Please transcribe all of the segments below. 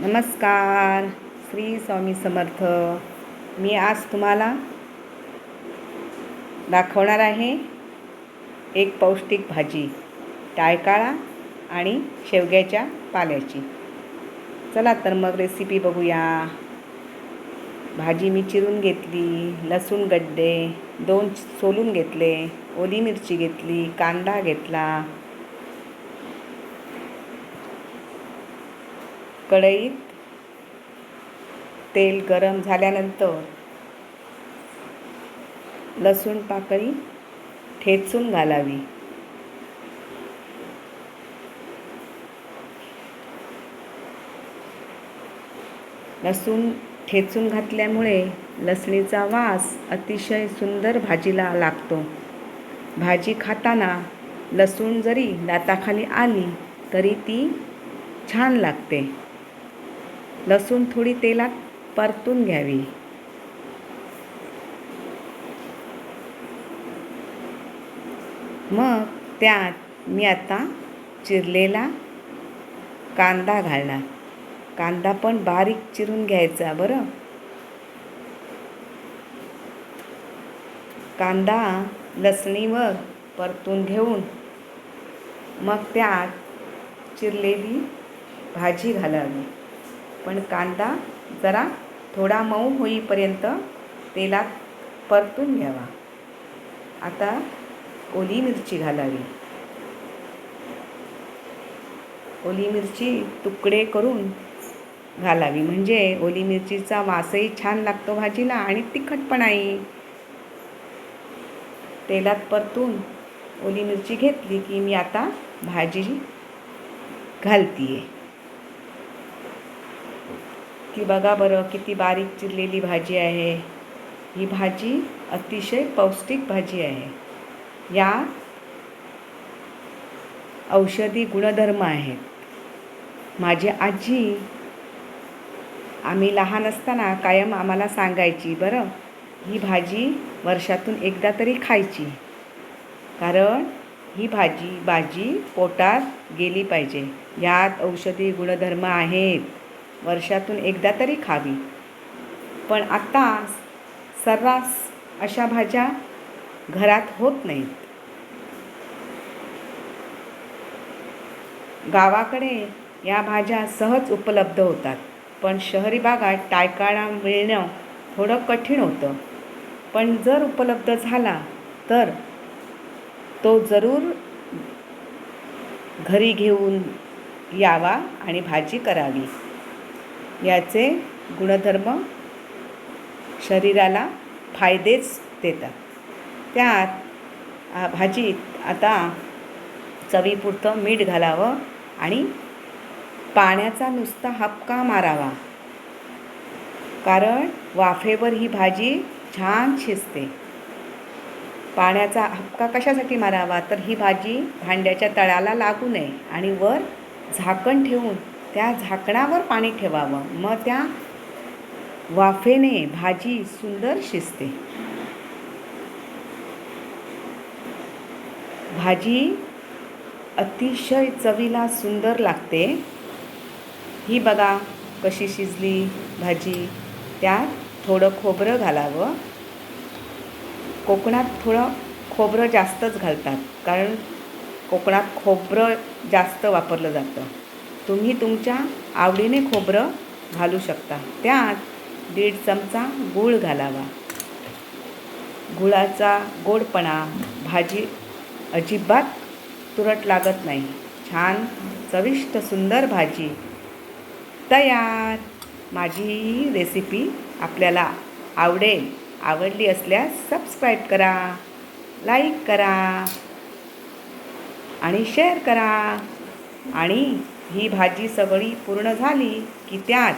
नमस्कार श्री स्वामी समर्थ. मी आज तुम्हाला दाखवणार आहे एक पौष्टिक भाजी टायकाळा आणि शेवग्याच्या पाल्याची. चला तर मग रेसिपी बघूया. भाजी मी चिरून घेतली लसूण गड्डे दोन सोलून घेतले ओली मिरची घेतली कांदा घेतला कढईत तेल गरम झाल्यानंतर लसूण पाकळी ठेचून घालावी. लसूण ठेचून घातल्यामुळे लसणीचा वास अतिशय सुंदर भाजीला लागतो. भाजी खाताना लसूण जरी दाताखाली आली तरी ती छान लागते. लसूण थोडी तेलात परतून घ्यावी. मग त्यात मी आता चिरलेला कांदा घालणार. कांदा पण बारीक चिरून घ्यायचा बरं. कांदा लसणीवर परतून घेऊन मग त्यात चिरलेली भाजी घालावी. पण कांदा जरा थोडा मऊ होईपर्यंत तेलात परतून घ्यावा. आता ओली मिरची घालावी. ओली मिरची तुकडे करून घालावी. म्हणजे ओली मिरचीचा वासही छान लागतो भाजीला आणि तिखटपणाही तेलात परतून ओली मिरची घेतली की मी आता भाजी घालतीये. ती बघा बरं किती बारीक चिरलेली भाजी आहे. ही भाजी अतिशय पौष्टिक भाजी आहे. या औषधी गुणधर्म आहेत. माझी आजी आम्ही लहान असताना कायम आम्हाला सांगायची बरं ही भाजी वर्षातून एकदा तरी खायची. कारण ही भाजी भाजी पोटात गेली पाहिजे. यात औषधी गुणधर्म आहेत. वर्षातून एकदा तरी खावी. पण आत्ता सर्रास अशा भाज्या घरात होत नाहीत. गावाकडे या भाज्या सहज उपलब्ध होतात पण शहरी भागात टायकाळा मिळणं थोडं कठीण होतं. पण जर उपलब्ध झाला तर तो जरूर घरी घेऊन यावा आणि भाजी करावी. याचे गुणधर्म शरीराला फायदेच देतात. त्यात भाजीत आता चवीपुरतं मीठ घालावं आणि पाण्याचा नुसता हपका मारावा. कारण वाफेवर ही भाजी छान शिजते. पाण्याचा हपका कशासाठी मारावा? तर ही भाजी भांड्याच्या तळाला लागू नये आणि वर झाकण ठेवून त्या झाकणावर पाणी ठेवावं. मग त्या वाफेने भाजी सुंदर शिजते. भाजी अतिशय चवीला सुंदर लागते. ही बघा कशी शिजली भाजी. त्यात थोडं खोबरं घालावं. कोकणात थोडं खोबरं जास्तच घालतात. कारण कोकणात खोबरं जास्त वापरलं जातं. तुम्ही तुमच्या आवडीने खोबरं घालू शकता. त्यात दीड चमचा गूळ घालावा. गुळाचा गोडपणा भाजी अजिबात तुरट लागत नाही. छान चविष्ट सुंदर भाजी. तयार! माझी रेसिपी आपल्याला आवडेल आवडली असल्यास सबस्क्राईब करा लाईक करा आणि शेअर करा. आणि ही भाजी सगळी पूर्ण झाली की त्यात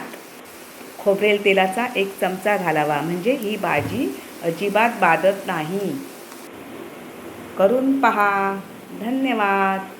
खोबरेल तेलाचा एक चमचा घालावा. म्हणजे ही भाजी अजिबात बाधत नाही. करून पहा. धन्यवाद.